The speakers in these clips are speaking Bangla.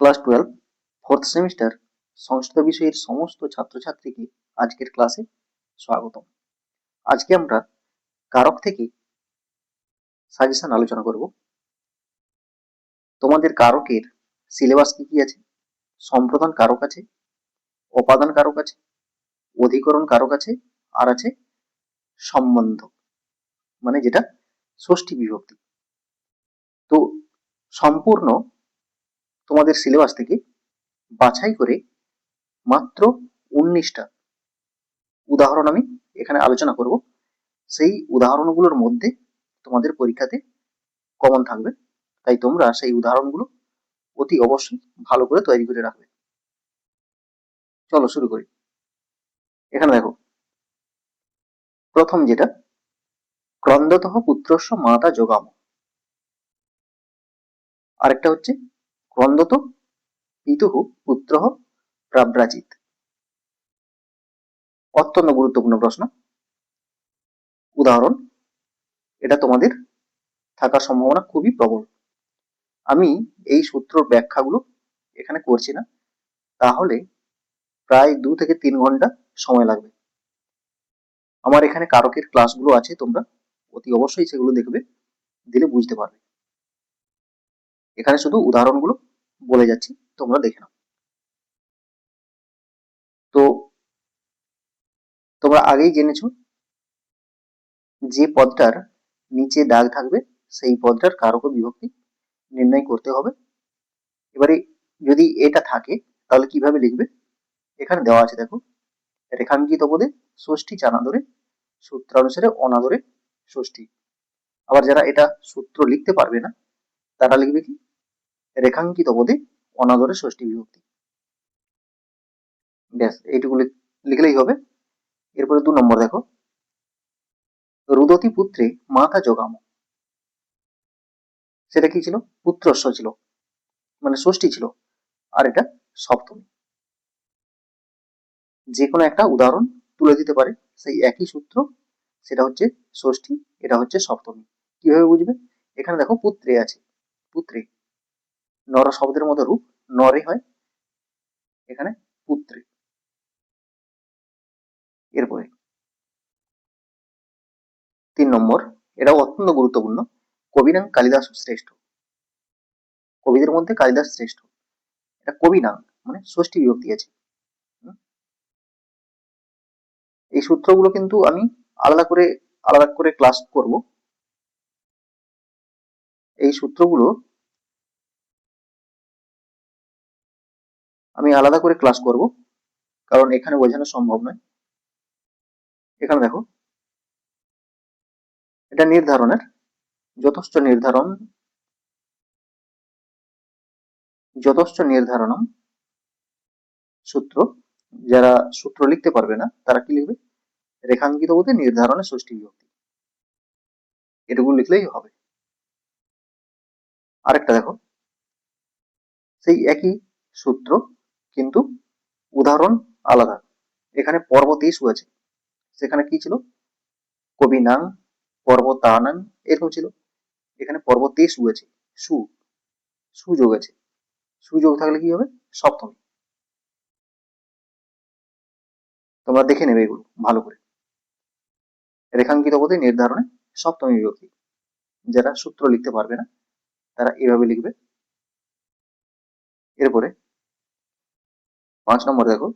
Class twelve fourth semester Sanskrit বিষয়ের সমস্ত ছাত্রছাত্রীকে আজকের ক্লাসে স্বাগতম। আজকে আমরা কারক থেকে সাজেশন আলোচনা করব। তোমাদের কারকের সিলেবাস কি কি আছে? সম্প্রদান কারক আছে অপাদান কারক আছে, অধিকরণ কারক আছে, আর আছে সম্বন্ধ মানে যেটা ষষ্ঠী বিভক্তি। তো সম্পূর্ণ তোমাদের সিলেবাস থেকে বাছাই করে মাত্র উনিশটা উদাহরণ আমি এখানে আলোচনা করব। সেই উদাহরণগুলোর মধ্যে তোমাদের পরীক্ষাতে কমন থাকবে। তাই তোমরা সেই উদাহরণগুলো অতি অবশ্যই ভালো করে তৈরি করে রাখবে। চলো শুরু করি। এখানে দেখো। প্রথম যেটা, ক্রন্দতঃ পুত্রস্ব মাতা যোগাম। আরেকটা হচ্ছে ক্রন্দত পিতুহু পুত্র প্রাব্রাজিত। অত্যন্ত গুরুত্বপূর্ণ প্রশ্ন। উদাহরণ, এটা তোমাদের থাকার সম্ভাবনা খুবই প্রবল। আমি এই সূত্র ব্যাখ্যাগুলো এখানে করছি না। তাহলে প্রায় দু থেকে তিন ঘণ্টা সময় লাগবে। আমার এখানে কারকের ক্লাসগুলো আছে, তোমরা অতি অবশ্যই সেগুলো দেখবে, দিলে বুঝতে পারবে। এখানে শুধু উদাহরণগুলো বলে যাচ্ছি, তোমরা দেখে নাও। তো, তোমরা আগেই জেনেছো যে পদটার নিচে দাগ থাকবে, সেই পদটার কারক বিভক্তি নির্ণয় করতে হবে। এবারে যদি এটা থাকে, তাহলে কীভাবে লিখবে? এখানে দেওয়া আছে, দেখো, রেখাঙ্কিত পদে ষষ্ঠী চানাদরে, সূত্রানুসারে অনাদরে ষষ্ঠী। আবার যারা এটা সূত্র লিখতে পারবে না, তারা লিখবে কি? রেখাঙ্কিত পদে অনাদরে ষষ্ঠী বিভক্তি। ব্যাস, এইটুকু লিখলেই হবে। এরপরে দু নম্বর দেখো। রুদতি পুত্রে মাথা যোগাম সেটা কি ছিল? পুত্রস্ব ছিল। মানে ষষ্ঠী ছিল। আর এটা সপ্তমী। যে কোনো একটা উদাহরণ তুলে দিতে পারে। সেই একই সূত্র, সেটা হচ্ছে ষষ্ঠী, এটা হচ্ছে সপ্তমী। কীভাবে বুঝবে? এখানে দেখো পুত্রে আছে। পুত্রে নর শব্দের মতো রূপ, নরে হয়, এখানে পুত্রে। এরপরে, তিন নম্বর, এটাও অত্যন্ত গুরুত্বপূর্ণ, কবিনাং কালিদাস শ্রেষ্ঠ। কবিদের মধ্যে কালিদাস শ্রেষ্ঠ। এটা কবিনাং মানে ষষ্ঠী বিভক্তি আছে। এই সূত্রগুলো কিন্তু আমি আলাদা করে আলাদা করে ক্লাস করব। এই সূত্রগুলো আমি আলাদা করে ক্লাস করব, কারণ এখানে বোঝানো সম্ভব নয়। এখানে দেখো, এটা নির্ধারণের, যথেষ্ট নির্ধারণ, যথেষ্ট নির্ধারণম সূত্র, যারা সূত্র লিখতে পারবে না, তারা কি লিখবে? রেখাঙ্কিত বলতে নির্ধারণে ষষ্ঠী বিভক্তি। এটুকু লিখলেই হবে। আরেকটা দেখো, সেই একই সূত্র কিন্তু উদাহরণ আলাদা। এখানে পর্বত ইস্যু আছে সেখানে কি ছিল? কবি নাং পর্বতানাং এরকম ছিল। এখানে পর্বতে সু আছে সু, সুযোগ আছে। সুযোগ থাকলে কি হবে? সপ্তমী। তোমরা দেখে নেবে এগুলো ভালো করে। রেখাঙ্কিত পদে নির্ধারণে সপ্তমী বিভক্তি। যারা সূত্র লিখতে পারবে না, তারা এভাবে লিখবে। এরপরে পাঁচ নম্বর দেখো,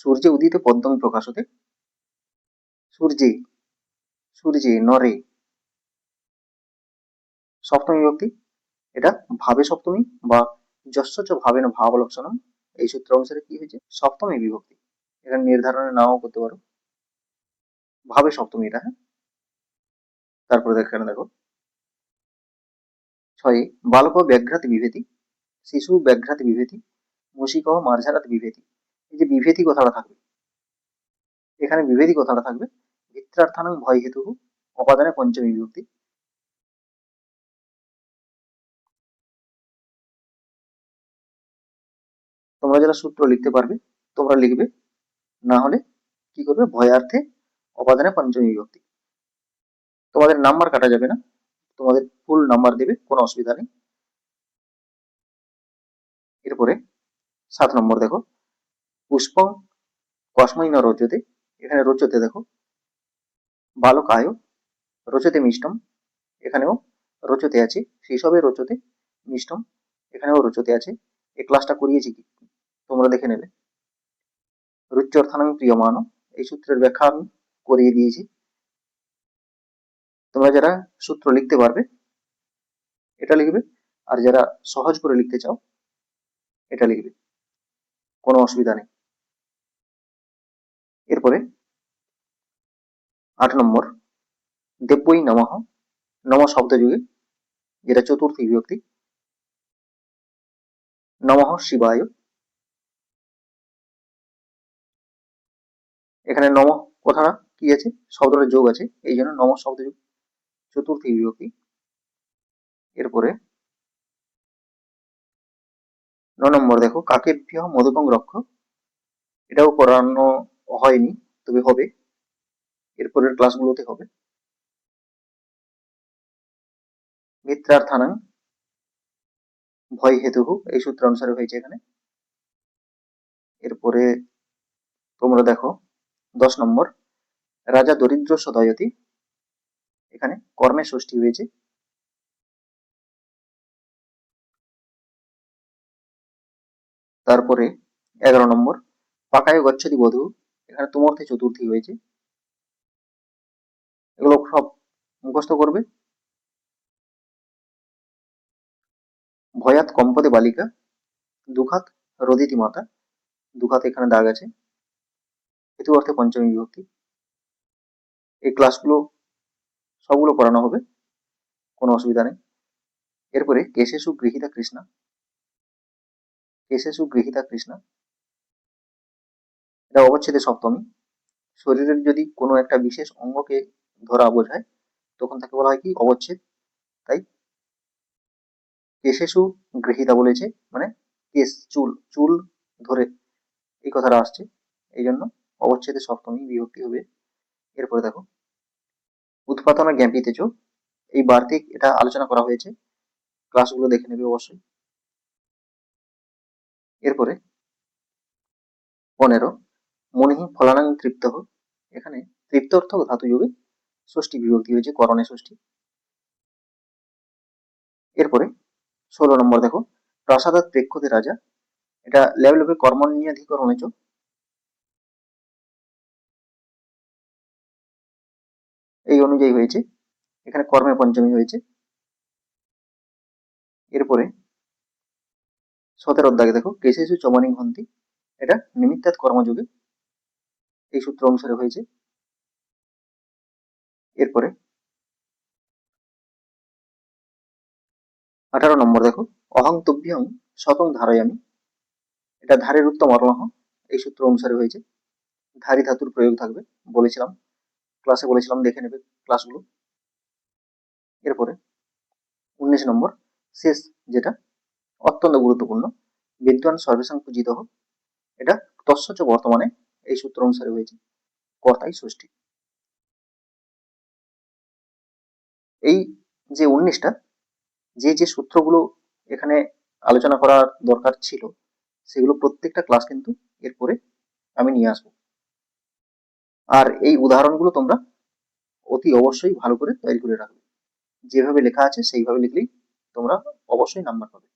সূর্যে উদিত পদ্মমী প্রকাশ হতে সূর্যে সূর্যে নরে। সপ্তমী বিভক্তি এটা ভাবে সপ্তমী বা যশ্চ ভাবে না ভাব লক্ষণম এই সূত্র অনুসারে কি হয়েছে? সপ্তমী বিভক্তি। এখানে নির্ধারণে নাও করতে পারো। ভাবে সপ্তমী এটা হ্যাঁ? তারপরে এখানে দেখো। ছয়ে, বালক ব্যাঘ্রাতি বিভেতি, শিশু ব্যাঘ্রাতি বিভেতি মুশিক মার্ঝারাতি বিভেতি এই যে বিভেতি কথাটা থাকবে, এখানে বিভেতি কথাটা থাকবে ভিত্রার্থানাং ভয় হেতু অপাদানে পঞ্চমী বিভক্তি। তোমরা যারা সূত্র লিখতে পারবে, তোমরা লিখবে, না হলে কি করবে? ভয়ার্থে অপাদানে পঞ্চমী বিভক্তি। তোমাদের নাম্বার কাটা যাবে না, তোমাদের ফুল নাম্বার দেবে, কোনো অসুবিধা নেই। এরপরে সাত নম্বর দেখো। পুষ্পং কসমই না রোচতে এখানে রোচতে দেখো। বালক আয় রোচতে মিষ্টম। এখানেও রোচতে আছে। সেসবে রোচতে মিষ্টম। এখানেও রোচতে আছে। এই ক্লাসটা করিয়েছি কি? তোমরা দেখে নেবে। রুচ্যর্থানাং প্রিয়মান এই সূত্রের ব্যাখ্যা আমি করিয়ে দিয়েছি। তোমরা যারা সূত্র লিখতে পারবে, এটা লিখবে। আর যারা সহজ করে লিখতে চাও, এটা লিখবে। কোনো অসুবিধা নেই। এরপরে আট নম্বর, দেব্যই নমঃ, নম শব্দ যুগে, যেটা চতুর্থী বিভক্তি, নমঃ শিবায়। এখানে নম কথাটা কি আছে? শব্দটা যোগ আছে, এই জন্য নম শব্দ যোগ, চতুর্থী বিভক্তি। এরপরে ন নম্বর দেখো, কাকে কাকেভ্য মধুকং রক্ষ এটাও করানো হয়নি, তবে হবে। এরপরের ক্লাসগুলোতে হবে। মিত্রার মিত্রার্থানাং, ভয় হেতু এই সূত্র অনুসারে হয়েছে এখানে। এরপরে তোমরা দেখো, দশ নম্বর, রাজা দরিদ্র সদয়তি, এখানে কর্মে ষষ্ঠী হয়েছে। তারপরে এগারো নম্বর পাকায় গচ্ছতি বধূ, এখানে তোমার্থে চতুর্থী হয়েছে। এগুলো সব মুখস্থ করবে। ভয়াত কম্পদে বালিকা, দুখাত রদিতি মাতা, দুখাত এখানে দাগ আছে। হেতু অর্থে পঞ্চমী বিভক্তি। এই ক্লাসগুলো, সবগুলো করানো হবে, কোনো অসুবিধা নেই। এরপরে কেশেশু গৃহীতা কৃষ্ণা কেশেশু গৃহীতা কৃষ্ণা। এটা অবচ্ছেদে সপ্তমী। শরীরের যদি কোনো একটা বিশেষ অঙ্গকে ধরা বোঝায়, তখন তাকে বলা হয় কি? অবচ্ছেদ। তাই কেশেশু গৃহীতা বলেছে মানে কেশ, চুল চুল ধরে এই কথাটা আসছে। এই জন্য অবচ্ছেদে সপ্তমী বিভক্তি হবে। এরপরে দেখো উৎপাদনা জ্ঞাপিতেছ এই বার্তিক এটা আলোচনা করা হয়েছে। ক্লাসগুলো দেখে নেবে অবশ্যই। এরপরে পনেরো মনিহি ফলানাং হোক। এখানে তৃপ্তর্থ ধাতু যোগে ষষ্ঠী বিভক্তি হয়েছে, করণে ষষ্ঠী। এরপরে ষোলো নম্বর দেখো প্রাসাদাত প্রেক্ষতে রাজা, এটা লেভেলভে কর্মনিয়াধিকরণে চ এই অনুযায়ী হয়েছে, এখানে কর্মে পঞ্চমী হয়েছে। এরপরে সতেরো দাগে দেখো কেসেসু চমনিং হন্তি। এটা নিমিত্তাত কর্মযোগে। এই সূত্র অনুসারে হয়েছে। এরপরে আঠারো নম্বর দেখো, অহং তুভ্যং শতং ধারয়ামি। এটা ধারের উত্তম অর্ণহ। এই সূত্র অনুসারে হয়েছে। ধারি ধাতুর প্রয়োগ থাকবে, বলেছিলাম। ক্লাসে বলেছিলাম, দেখে নেবে ক্লাসগুলো। এরপরে উনিশ নম্বর, শেষ যেটা অত্যন্ত গুরুত্বপূর্ণ। বিদ্বান সর্বেশাং পূজিত হোক। এটা তস্যচ বর্তমানে এই সূত্র অনুসারে হয়েছে। কর্তাই ষষ্ঠী। এই যে উনিশটা, যে যে সূত্রগুলো এখানে আলোচনা করার দরকার ছিল, সেগুলো প্রত্যেকটা ক্লাস কিন্তু এরপরে আমি নিয়ে আসব। আর এই উদাহরণগুলো তোমরা অতি অবশ্যই ভালো করে তৈরি করে রাখবে। যেভাবে লেখা আছে সেইভাবে লিখলেই তোমরা অবশ্যই নাম্বার পাবে।